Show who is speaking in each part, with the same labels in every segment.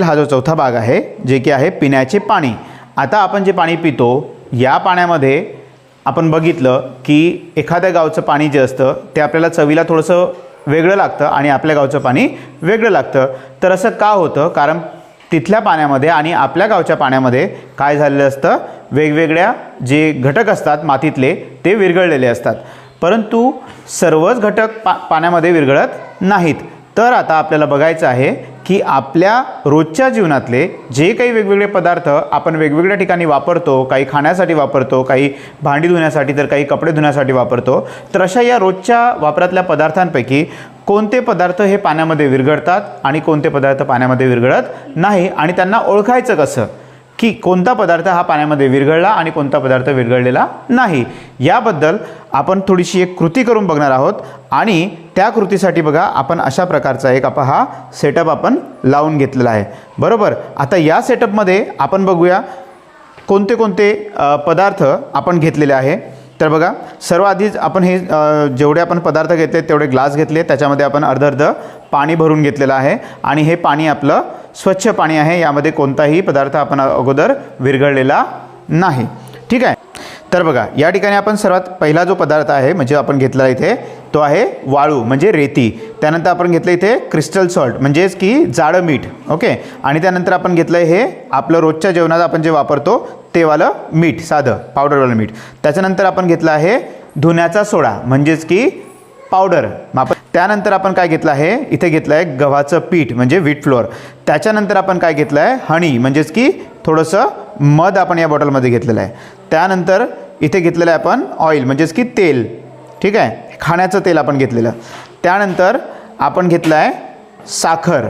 Speaker 1: हा जो चौथा भाग आहे जे की आहे पिण्याचे पाणी. आता आपण जे पाणी पितो या पाण्यामध्ये आपण बघितलं की एखाद्या गावचं पाणी जे असतं ते आपल्याला चवीला थोडंसं वेगळं लागतं आणि आपल्या गावचं पाणी वेगळं लागतं. तर असं का होतं? कारण तिथल्या पाण्यामध्ये आणि आपल्या गावच्या पाण्यामध्ये काय झालेलं असतं? वेगवेगळ्या जे घटक असतात मातीतले ते विरघळलेले असतात. परंतु सर्वच घटक पा पाण्यामध्ये विरघळत नाहीत. तर आता आपल्याला बघायचं आहे की आपल्या रोजच्या जीवनातले जे काही वेगवेगळे पदार्थ आपण वेगवेगळ्या ठिकाणी वापरतो काही खाण्यासाठी वापरतो काही भांडी धुण्यासाठी तर काही कपडे धुण्यासाठी वापरतो तर अशा या रोजच्या वापरातल्या पदार्थांपैकी कोणते पदार्थ हे पाण्यामध्ये विरघळतात आणि कोणते पदार्थ पाण्यामध्ये विरघळत नाही आणि त्यांना ओळखायचं कसं? की कोणता पदार्थ हा पाण्यामध्ये विरघळला आणि कोणता पदार्थ विरघळलेला नाही. याबद्दल आपण थोडीशी एक कृती करून बघणार आहोत आणि त्या कृतीसाठी बघा आपण अशा प्रकारचा एक आपण हा सेटअप आपण लावून घेतलेला आहे. बरोबर? आता या सेटअपमध्ये आपण बघूया कोणते कोणते पदार्थ आपण घेतलेले आहे. तर बघा सर्व आधीच आपण हे जेवढे आपण पदार्थ घेतले तेवढे ग्लास घेतले त्याच्यामध्ये आपण अर्ध अर्ध पाणी भरून घेतलेलं आहे. आणि हे पाणी आपलं स्वच्छ पाणी आहे यामध्ये कोणताही पदार्थ आपण अगोदर विरघळलेला नाही. ठीक आहे? तर बघा या ठिकाणी आपण सर्वात पहिला जो पदार्थ आहे म्हणजे आपण घेतला इथे तो आहे वाळू म्हणजे रेती. त्यानंतर आपण घेतलं इथे क्रिस्टल सॉल्ट म्हणजेच की जाडं मीठ ओके? आणि त्यानंतर आपण घेतलं हे आपलं रोजच्या जेवणात आपण जे वापरतो तेवालं मीठ साधं पावडरवालं मीठ. त्याच्यानंतर आपण घेतलं आहे धुण्याचा सोडा म्हणजेच की पावडर आपण त्यानंतर आपण काय घेतलं आहे? इथे घेतलं आहे गव्हाचं पीठ म्हणजे व्हीट फ्लोअर त्याच्यानंतर आपण काय घेतलं आहे हणी म्हणजेच की थोडंसं मध आपण या बॉटलमध्ये घेतलेलं आहे. त्यानंतर इथे घेतलेलं आहे आपण ऑइल म्हणजेच की तेल. ठीक आहे? खाण्याचं तेल आपण घेतलेलं. त्यानंतर आपण घेतलं आहे साखर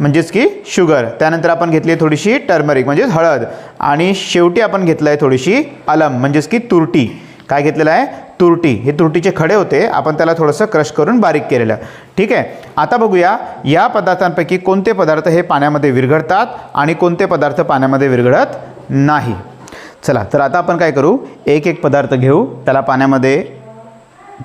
Speaker 1: म्हणजेच की शुगर. त्यानंतर आपण घेतली आहे थोडीशी टर्मरिक म्हणजेच हळद. आणि शेवटी आपण घेतलं आहे थोडीशी अलम म्हणजेच की तुरटी. काय घेतलेलं आहे? तुरटी. हे तुरटीचे खडे होते. आपण त्याला थोडंसं क्रश करून बारीक केलेलं. ठीक आहे? आता बघूया या पदार्थांपैकी कोणते पदार्थ हे पाण्यामध्ये विरघळतात आणि कोणते पदार्थ पाण्यामध्ये विरघळत नाही? चला तर आता आपण काय करू? एक एक पदार्थ घेऊ. त्याला पाण्यामध्ये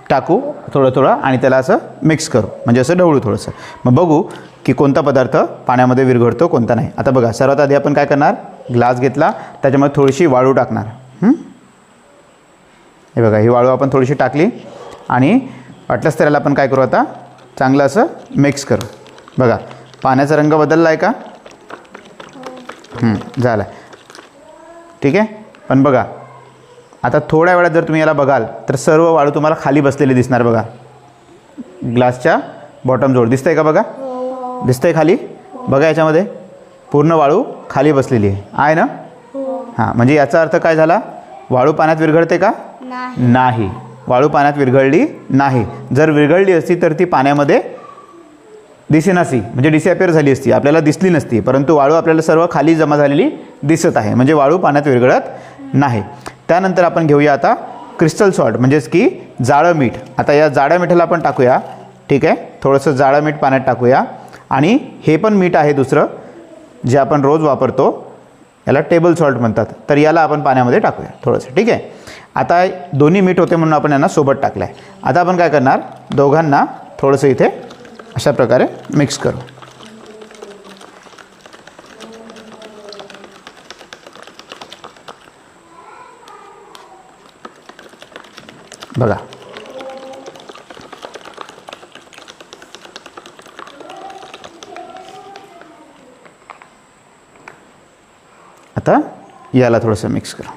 Speaker 1: टाकू थोडं थोडं आणि त्याला असं मिक्स करू. म्हणजे असं ढवळू थोडंसं. मग बघू की कोणता पदार्थ पाण्यामध्ये विरघळतो कोणता नाही. आता बघा सर्वात आधी आपण काय करणार? ग्लास घेतला त्याच्यामध्ये थोडीशी वाळू टाकणार. हे? बघा ही वाळू आपण थोडीशी टाकली आणि वाटलंच त्याला आपण काय करू आता? चांगलं असं मिक्स करू. बघा पाण्याचा रंग बदलला आहे का झाला ठीक आहे? पण बघा आता थोड्या वेळात जर तुम्ही याला बघाल तर सर्व वाळू तुम्हाला खाली बसलेली दिसणार बघा. ग्लासच्या बॉटमजवळ दिसतंय का बघा? दिसतंय खाली? बघा याच्यामध्ये. पूर्ण वाळू खाली बसलेली आहे. आहे ना? हां म्हणजे याचा अर्थ काय झाला? वाळू पाण्यात विरघळते का?
Speaker 2: नाही.
Speaker 1: नाही. वाळू पाण्यात विरघळली नाही. जर विरघळली असती तर ती पाण्यामध्ये दिसेनासी म्हणजे डिसअपिअर झाली असती. आपल्याला दिसली नसती परंतु वाळू आपल्याला सर्व खाली जमा झालेली दिसत आहे. म्हणजे वाळू पाण्यात विरघळत नाही. त्यानंतर आपण घेऊया आता क्रिस्टल सॉल्ट म्हणजेच की जाळं मीठ. आता या जाड्या मिठाला आपण टाकूया. ठीक आहे? थोडंसं जाळं मीठ पाण्यात टाकूया. आणि हे पण मीठ आहे दुसरं जे आपण रोज वापरतो. याला टेबल सॉल्ट म्हणतात. तर याला आपण पाण्यामध्ये टाकूया थोडंसं. ठीक आहे? आता दोन्ही मीठ होते म्हणून आपण यांना सोबत टाकलं आहे आता आपण काय करणार? दोघांना थोडंसं इथे अशा प्रकारे मिक्स करू. बघा. आता याला थोडंसं मिक्स करू.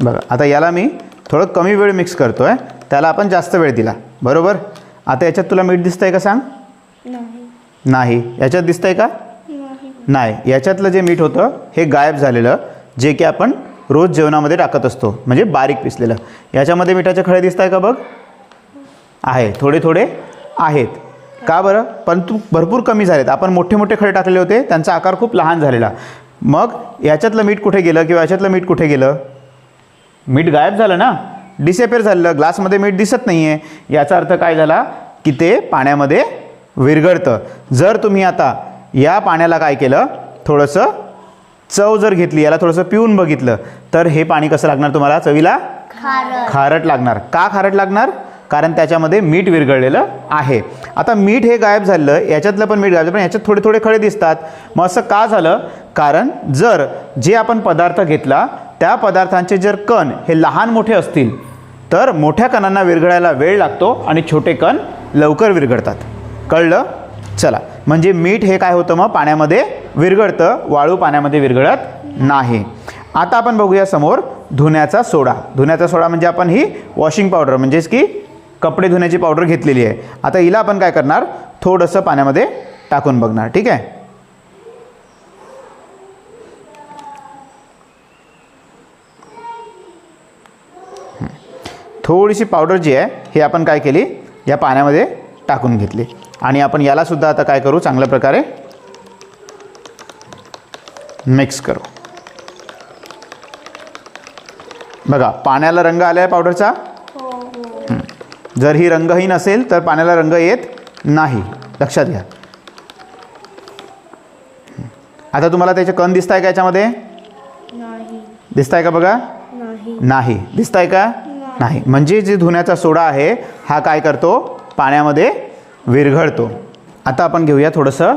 Speaker 1: बघा आता याला मी थोडं कमी वेळ मिक्स करतो आहे त्याला आपण जास्त वेळ दिला. बरोबर? आता याच्यात तुला मीठ दिसतंय का सांग?
Speaker 2: नाही.
Speaker 1: याच्यात दिसतंय का?
Speaker 2: नाही.
Speaker 1: याच्यातलं जे मीठ होतं हे गायब झालेलं जे की आपण रोज जेवणामध्ये टाकत असतो. म्हणजे बारीक पिसलेलं. याच्यामध्ये मिठाचे खडे दिसत आहे का बघ? आहे थोडे थोडे आहेत. का बरं? परंतु भरपूर कमी झालेत. आपण मोठे मोठे खडे टाकलेले होते. त्यांचा आकार खूप लहान झालेला. मग याच्यातलं मीठ कुठे गेलं किंवा याच्यातलं मीठ कुठे गेलं? मीठ गायब झालं ना? डिसेपेअर झालेलं. ग्लासमध्ये मीठ दिसत नाही आहे याचा अर्थ काय झाला? की ते पाण्यामध्ये विरघळतं. जर तुम्ही आता या पाण्याला काय केलं? थोडंसं चव जर घेतली याला थोडंसं पिऊन बघितलं तर हे पाणी कसं लागणार तुम्हाला? चवीला?
Speaker 2: खारट.
Speaker 1: लागणार. का खारट लागणार? कारण त्याच्यामध्ये मीठ विरघळलेलं आहे. आता मीठ हे गायब झालं याच्यातलं पण मीठ गायब झालं पण याच्यात थोडे थोडे खडे दिसतात. मग असं का झालं? कारण जर जे आपण पदार्थ घेतला त्या पदार्थांचे जर कण हे लहान मोठे असतील तर मोठ्या कणांना विरघळायला वेळ लागतो आणि छोटे कण लवकर विरघळतात. कळलं? चला. म्हणजे मीठ हे काय होतं मग? पाण्यामध्ये विरघळतं वाळू पाण्यामध्ये विरघळत नाही. आता आपण बघूया समोर धुण्याचा सोडा. धुण्याचा सोडा म्हणजे आपण ही वॉशिंग पावडर म्हणजेच की कपडे धुण्याची पावडर घेतलेली आहे. आता हिला आपण काय करणार? थोडंसं पाण्यामध्ये टाकून बघणार. ठीक आहे? थोडीशी पावडर जी आहे ही आपण काय केली? या पाण्यामध्ये टाकून घेतली. आणि आपण याला सुद्धा आता काय करू? चांगल्या प्रकारे मिक्स करू. बघा पाण्याला रंग आला आहे पावडरचा? हं. जर ही रंगहीन असेल तर पाण्याला रंग येत नाही. लक्षात घ्या. हं. आता तुम्हाला त्याचे कण दिसत आहे का याच्यामध्ये? दिसत आहे का बघा?
Speaker 2: नाही.
Speaker 1: नाही. दिसत आहे का नाही. म्हणजे जे धुण्याचा सोडा आहे हा काय करतो? पाण्यामध्ये विरघळतो. आता आपण घेऊया थोडंसं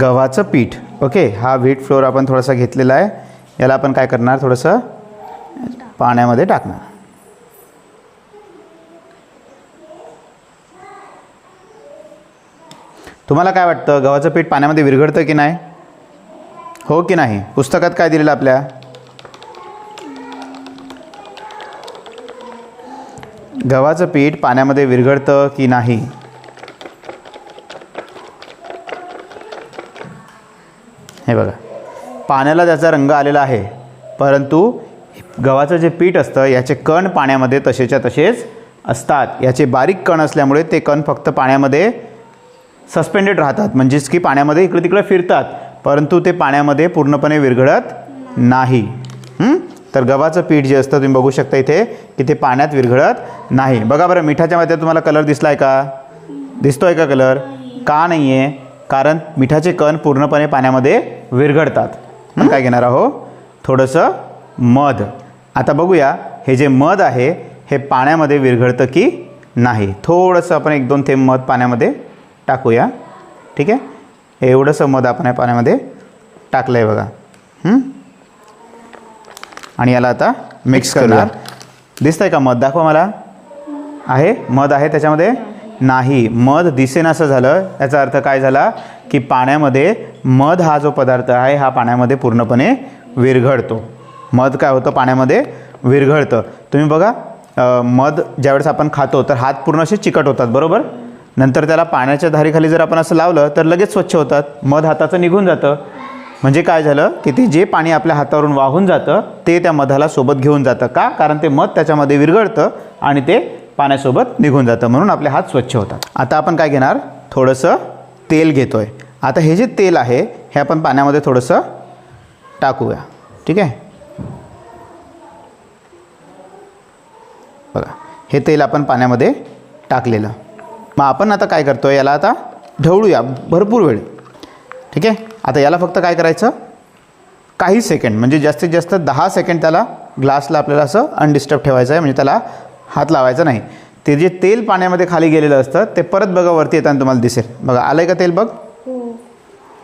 Speaker 1: गव्हाचं पीठ. ओके हा व्हीट फ्लोअर आपण थोडासा घेतलेला आहे. याला आपण काय करणार? थोडंसं पाण्यामध्ये टाकणार. तुम्हाला काय वाटतं? गव्हाचं पीठ पाण्यामध्ये विरघळतं की नाही? हो की नाही? पुस्तकात काय दिलेलं आपल्या? गव्हाचं पीठ पाण्यामध्ये विरघळतं की नाही? हे बघा. पाण्याला त्याचा रंग आलेला आहे. परंतु गव्हाचं जे पीठ असतं याचे कण पाण्यामध्ये तसेच्या तसेच असतात. याचे बारीक कण असल्यामुळे ते कण फक्त पाण्यामध्ये सस्पेंडेड राहतात. म्हणजेच की पाण्यामध्ये इकडे तिकडे फिरतात. परंतु ते पाण्यामध्ये पूर्णपणे विरघळत नाही. तर गव्हाचं पीठ जे असतं तुम्ही बघू शकता इथे की ते पाण्यात विरघळत नाही. बघा बरं मिठाच्या मध्ये तुम्हाला कलर दिसला आहे का? दिसतोय का कलर का नाही आहे कारण मिठाचे कण पूर्णपणे पाण्यामध्ये विरघळतात. मग काय घेणार आहो? थोडंसं मध. आता बघूया हे जे मध आहे हे पाण्यामध्ये विरघळतं की नाही? थोडंसं आपण एक दोन थेंब मध पाण्यामध्ये टाकूया. ठीक आहे? एवढंसं मध आपण या पाण्यामध्ये टाकलं आहे बघा? आणि याला आता मिक्स करणार. दिसतंय का मध? दाखवा मला. आहे? मध आहे त्याच्यामध्ये? नाही. मध दिसेनासं झालं. याचा अर्थ काय झाला? की पाण्यामध्ये मध हा जो पदार्थ आहे हा पाण्यामध्ये पूर्णपणे विरघळतो. मध काय होतं? पाण्यामध्ये विरघळतं. तुम्ही बघा मध ज्यावेळेस आपण खातो तर हात पूर्ण असे चिकट होतात बरोबर? नंतर त्याला पाण्याच्या धारीखाली जर आपण असं लावलं तर लगेच स्वच्छ होतात. मध हाताचं निघून जातं. म्हणजे काय झालं? की ते जे पाणी आपल्या हातावरून वाहून जातं ते त्या मधाला सोबत घेऊन जातं. का? कारण ते मध त्याच्यामध्ये विरघळतं आणि ते पाण्यासोबत निघून जातं म्हणून आपले हात स्वच्छ होतात. आता आपण काय घेणार? थोडंसं तेल घेतोय. आता हे जे तेल आहे हे आपण पाण्यामध्ये थोडंसं टाकूया. ठीक आहे? बघा हे तेल आपण पाण्यामध्ये टाकलेलं. मग आपण आता काय करतो याला आता ढवळूया. भरपूर वेळ. ठीक आहे? आता याला फक्त काय करायचं? काही सेकंड म्हणजे जास्तीत जास्त दहा सेकंड त्याला ग्लासला आपल्याला असं अनडिस्टर्ब ठेवायचं आहे. म्हणजे त्याला हात लावायचा नाही. ते जे तेल पाण्यामध्ये खाली गेलेलं असतं ते परत बघा वरती येताना तुम्हाला दिसेल. बघा आलं आहे का तेल बघ?
Speaker 2: हो.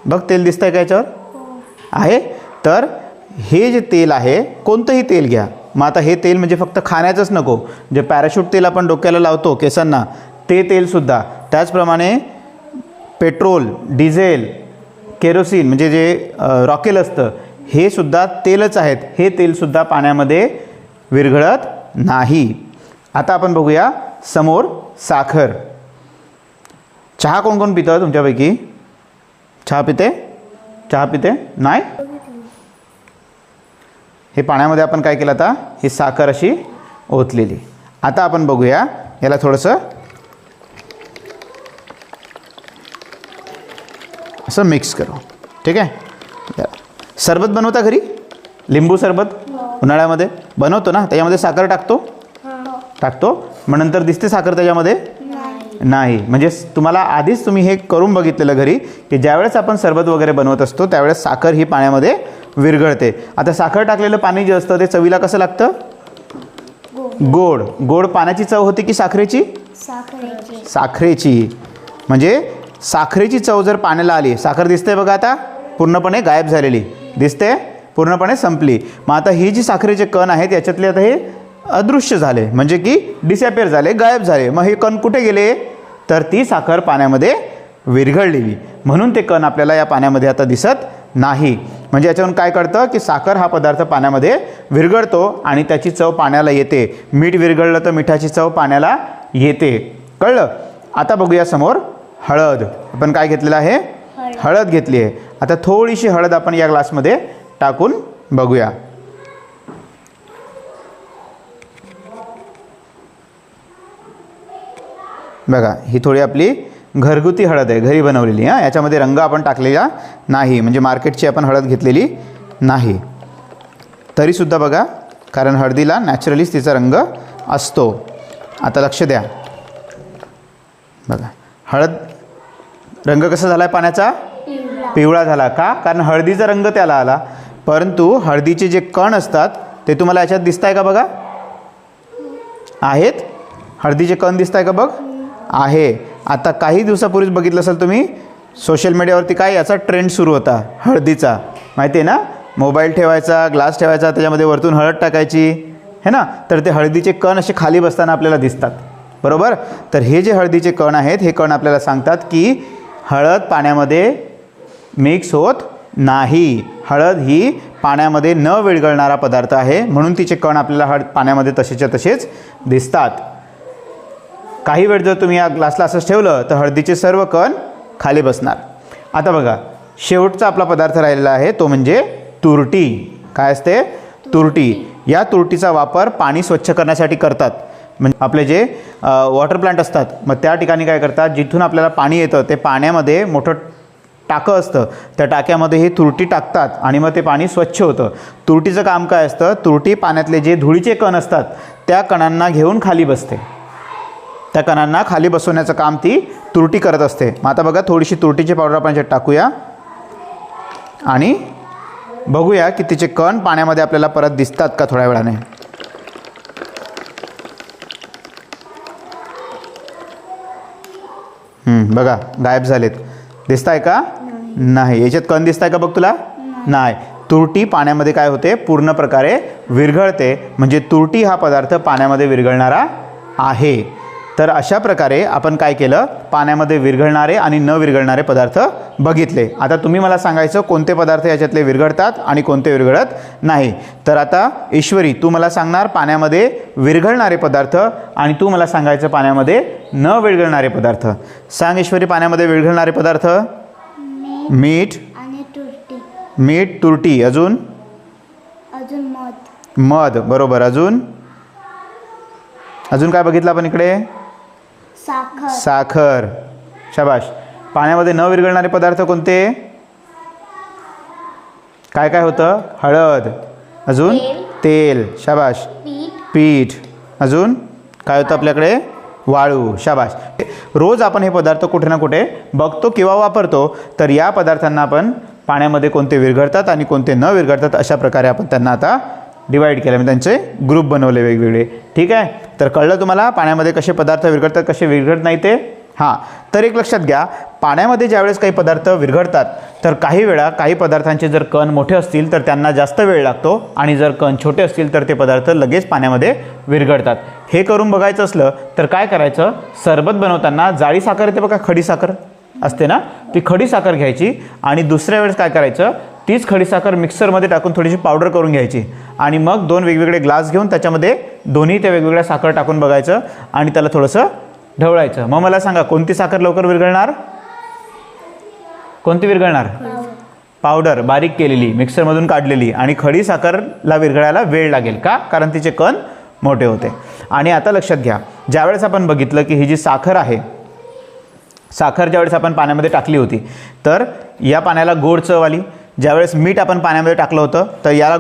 Speaker 1: बघ तेल दिसतंय का याच्यावर?
Speaker 2: हो.
Speaker 1: आहे. तर हे जे तेल आहे कोणतंही तेल घ्या. मग आता हे तेल म्हणजे फक्त खाण्याचंच नको. जे पॅराशूट तेल आपण डोक्याला लावतो केसांना ते तेलसुद्धा त्याचप्रमाणे पेट्रोल डिझेल केरोसिन म्हणजे जे रॉकेल असतं हे सुद्धा तेलच आहेत. हे तेलसुद्धा पाण्यामध्ये विरघळत नाही. आता आपण बघूया. समोर साखर. चहा कोण कोण पितं तुमच्यापैकी? चहा पिते? चहा पिते? नाही? हे पाण्यामध्ये आपण काय केलं आता? ही साखर अशी ओतलेली. आता आपण बघूया. याला थोडंसं असं मिक्स करू. ठीक आहे. सरबत बनवता घरी? लिंबू सरबत? उन्हाळ्यामध्ये? बनवतो ना? त्याच्यामध्ये साखर टाकतो? टाकतो? मग नंतर दिसते साखर त्याच्यामध्ये? नाही. म्हणजे तुम्हाला आधीच तुम्ही हे करून बघितलेलं घरी की ज्यावेळेस आपण सरबत वगैरे बनवत असतो त्यावेळेस साखर ही पाण्यामध्ये विरघळते. आता साखर टाकलेलं पाणी जे असतं ते चवीला कसं लागतं? गोड. गोड पाण्याची चव होती की साखरेची?
Speaker 2: साखरेची.
Speaker 1: साखरेची. म्हणजे साखरेची चव जर पाण्याला आली साखर दिसते बघा आता पूर्णपणे गायब झालेली. दिसते? पूर्णपणे संपली. मग आता ही जी साखरेचे कण आहेत याच्यातले आता हे अदृश्य झाले. म्हणजे की डिसॅपिअर झाले गायब झाले. मग हे कण कुठे गेले? तर ती साखर पाण्यामध्ये विरघळलेली. म्हणून ते कण आपल्याला या पाण्यामध्ये आता दिसत नाही. म्हणजे याच्यावरून काय कळतं? की साखर हा पदार्थ पाण्यामध्ये विरघळतो आणि त्याची चव पाण्याला येते. मीठ विरघळलं तर मिठाची चव पाण्याला येते. कळलं? आता बघूया समोर हळद. आपण काय घेतलेलं आहे?
Speaker 2: हळद.
Speaker 1: हळद घेतली आहे. आता थोडीशी हळद आपण या ग्लासमध्ये टाकून बघूया. बघा ही थोडी आपली घरगुती हळद आहे घरी बनवलेली हां? याच्यामध्ये रंग आपण टाकलेला नाही म्हणजे मार्केटची आपण हळद घेतलेली नाही. तरीसुद्धा बघा कारण हळदीला नॅचरलीच तिचा रंग असतो. आता लक्ष द्या. बघा हळद रंग कसा झाला आहे पाण्याचा?
Speaker 2: पिवळा.
Speaker 1: झाला का? कारण हळदीचा रंग त्याला आला. परंतु हळदीचे जे कण असतात ते तुम्हाला याच्यात दिसत आहे का बघा? आहेत. हळदीचे कण दिसत आहे का बघ? आहे. आता काही दिवसापूर्वीच बघितलं असेल तुम्ही सोशल मीडियावरती काय याचा ट्रेंड सुरू होता हळदीचा. माहिती आहे ना? मोबाईल ठेवायचा ग्लास ठेवायचा त्याच्यामध्ये वरतून हळद टाकायची है ना? तर ते हळदीचे कण असे खाली बसताना आपल्याला दिसतात. बरोबर? तर हे जे हळदीचे कण आहेत हे कण आपल्याला सांगतात की हळद पाण्यामध्ये मिक्स होत नाही. हळद ही पाण्यामध्ये न विरघळणारा पदार्थ आहे म्हणून तिचे कण आपल्याला हळद पाण्यामध्ये तसेच्या तसेच दिसतात. काही वेळ जर तुम्ही या ग्लासला असंच ठेवलं तर हळदीचे सर्व कण खाली बसणार. आता बघा शेवटचा आपला पदार्थ राहिलेला आहे तो म्हणजे तुरटी. काय असते? तुरटी. या तुरटीचा वापर पाणी स्वच्छ करण्यासाठी करतात. म्हणजे आपले जे वॉटर प्लांट असतात मग त्या ठिकाणी काय करतात? जिथून आपल्याला पाणी येतं ते पाण्यामध्ये मोठं टाकं असतं. त्या टाक्यामध्ये ही तुरटी टाकतात आणि मग ते पाणी स्वच्छ होतं. तुरटीचं काम काय असतं? तुरटी पाण्यातले जे धुळीचे कण असतात त्या कणांना घेऊन खाली बसते. त्या कणांना खाली बसवण्याचं काम ती तुरटी करत असते. मग आता बघा थोडीशी तुरटीची पावडर आपण याच्यात टाकूया. आणि बघूया की तिचे कण पाण्यामध्ये आपल्याला परत दिसतात का थोड्या वेळाने. बघा गायब झालेत. दिसत आहे का? नाही. याच्यात कण दिसत आहे का बघ तुला? नाही. तुरटी पाण्यामध्ये काय होते? पूर्ण प्रकारे विरघळते. म्हणजे तुरटी हा पदार्थ पाण्यामध्ये विरघळणारा आहे. तर अशा प्रकारे आपण काय केलं? पाण्यामध्ये विरघळणारे आणि न विरघळणारे पदार्थ बघितले. आता तुम्ही मला सांगायचं कोणते पदार्थ याच्यातले विरघळतात आणि कोणते विरघळत नाही? तर आता ईश्वरी तू मला सांगणार पाण्यामध्ये विरघळणारे पदार्थ आणि तू मला सांगायचं पाण्यामध्ये न विरघळणारे पदार्थ. सांग ईश्वरी पाण्यामध्ये विरघळणारे पदार्थ? मीठ मीठ. तुरटी अजून?
Speaker 2: अजून मध.
Speaker 1: मध बरोबर अजून? अजून काय बघितलं आपण इकडे?
Speaker 2: साखर.
Speaker 1: साखर. शाबाश. पाण्यामध्ये न विरघळणारे पदार्थ कोणते? काय काय होतं? हळद. अजून?
Speaker 2: तेल.
Speaker 1: शाबाश.
Speaker 2: पीठ.
Speaker 1: पीठ. अजून? काय होतं आपल्याकडे? वाळू. शाबाश. रोज आपण हे पदार्थ कुठे ना कुठे बघतो किंवा वापरतो तर या पदार्थांना आपण पाण्यामध्ये कोणते विरघळतात आणि कोणते न विरघळतात अशा प्रकारे आपण त्यांना आता डिवाईड केलं. म्हणजे त्यांचे ग्रुप बनवले वेगवेगळे. ठीक आहे? तर कळलं तुम्हाला पाण्यामध्ये कसे पदार्थ विरघडतात कसे विरघडत नाही ते? हां. तर एक लक्षात घ्या पाण्यामध्ये ज्यावेळेस काही पदार्थ विरघडतात तर काही वेळा काही पदार्थांचे जर कण मोठे असतील तर त्यांना जास्त वेळ लागतो आणि जर कण छोटे असतील तर ते पदार्थ लगेच पाण्यामध्ये विरघळतात. हे करून बघायचं असलं तर काय करायचं? सरबत बनवताना जाळी साखर येते बघा खडी साखर. असते ना ती खडी साखर घ्यायची आणि दुसऱ्या वेळेस काय करायचं तीच खडी साखर मिक्सरमध्ये टाकून थोडीशी पावडर करून घ्यायची. आणि मग दोन वेगवेगळे ग्लास घेऊन त्याच्यामध्ये दोन्ही त्या वेगवेगळ्या साखर टाकून बघायचं आणि त्याला थोडंसं ढवळायचं. मग मला सांगा कोणती साखर लवकर विरघळणार? कोणती विरघळणार? पावडर बारीक केलेली मिक्सरमधून काढलेली आणि खडी साखरला विरघळायला वेळ लागेल का? कारण तिचे कण मोठे होते. आणि आता लक्षात घ्या ज्यावेळेस आपण बघितलं की ही जी साखर आहे साखर ज्यावेळेस आपण पाण्यामध्ये टाकली होती तर या पाण्याला गोड चव आली. ज्यावेळेस मीठ आपण पाण्यामध्ये टाकलं होतं तर याला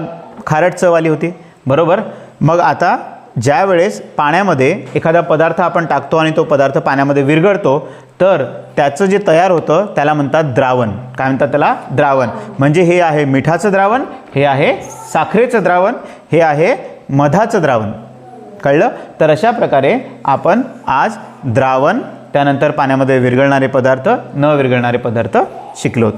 Speaker 1: खारट चव आली होती. बरोबर? मग आता ज्यावेळेस पाण्यामध्ये एखादा पदार्थ आपण टाकतो आणि तो पदार्थ पाण्यामध्ये विरघळतो तर त्याचं जे तयार होतं त्याला म्हणतात द्रावण. काय म्हणतात त्याला? द्रावण. म्हणजे हे आहे मिठाचं द्रावण हे आहे साखरेचं द्रावण हे आहे मधाचं द्रावण. कळलं? तर अशा प्रकारे आपण आज द्रावण त्यानंतर पाण्यामध्ये विरघळणारे पदार्थ न विरघळणारे पदार्थ शिकलोत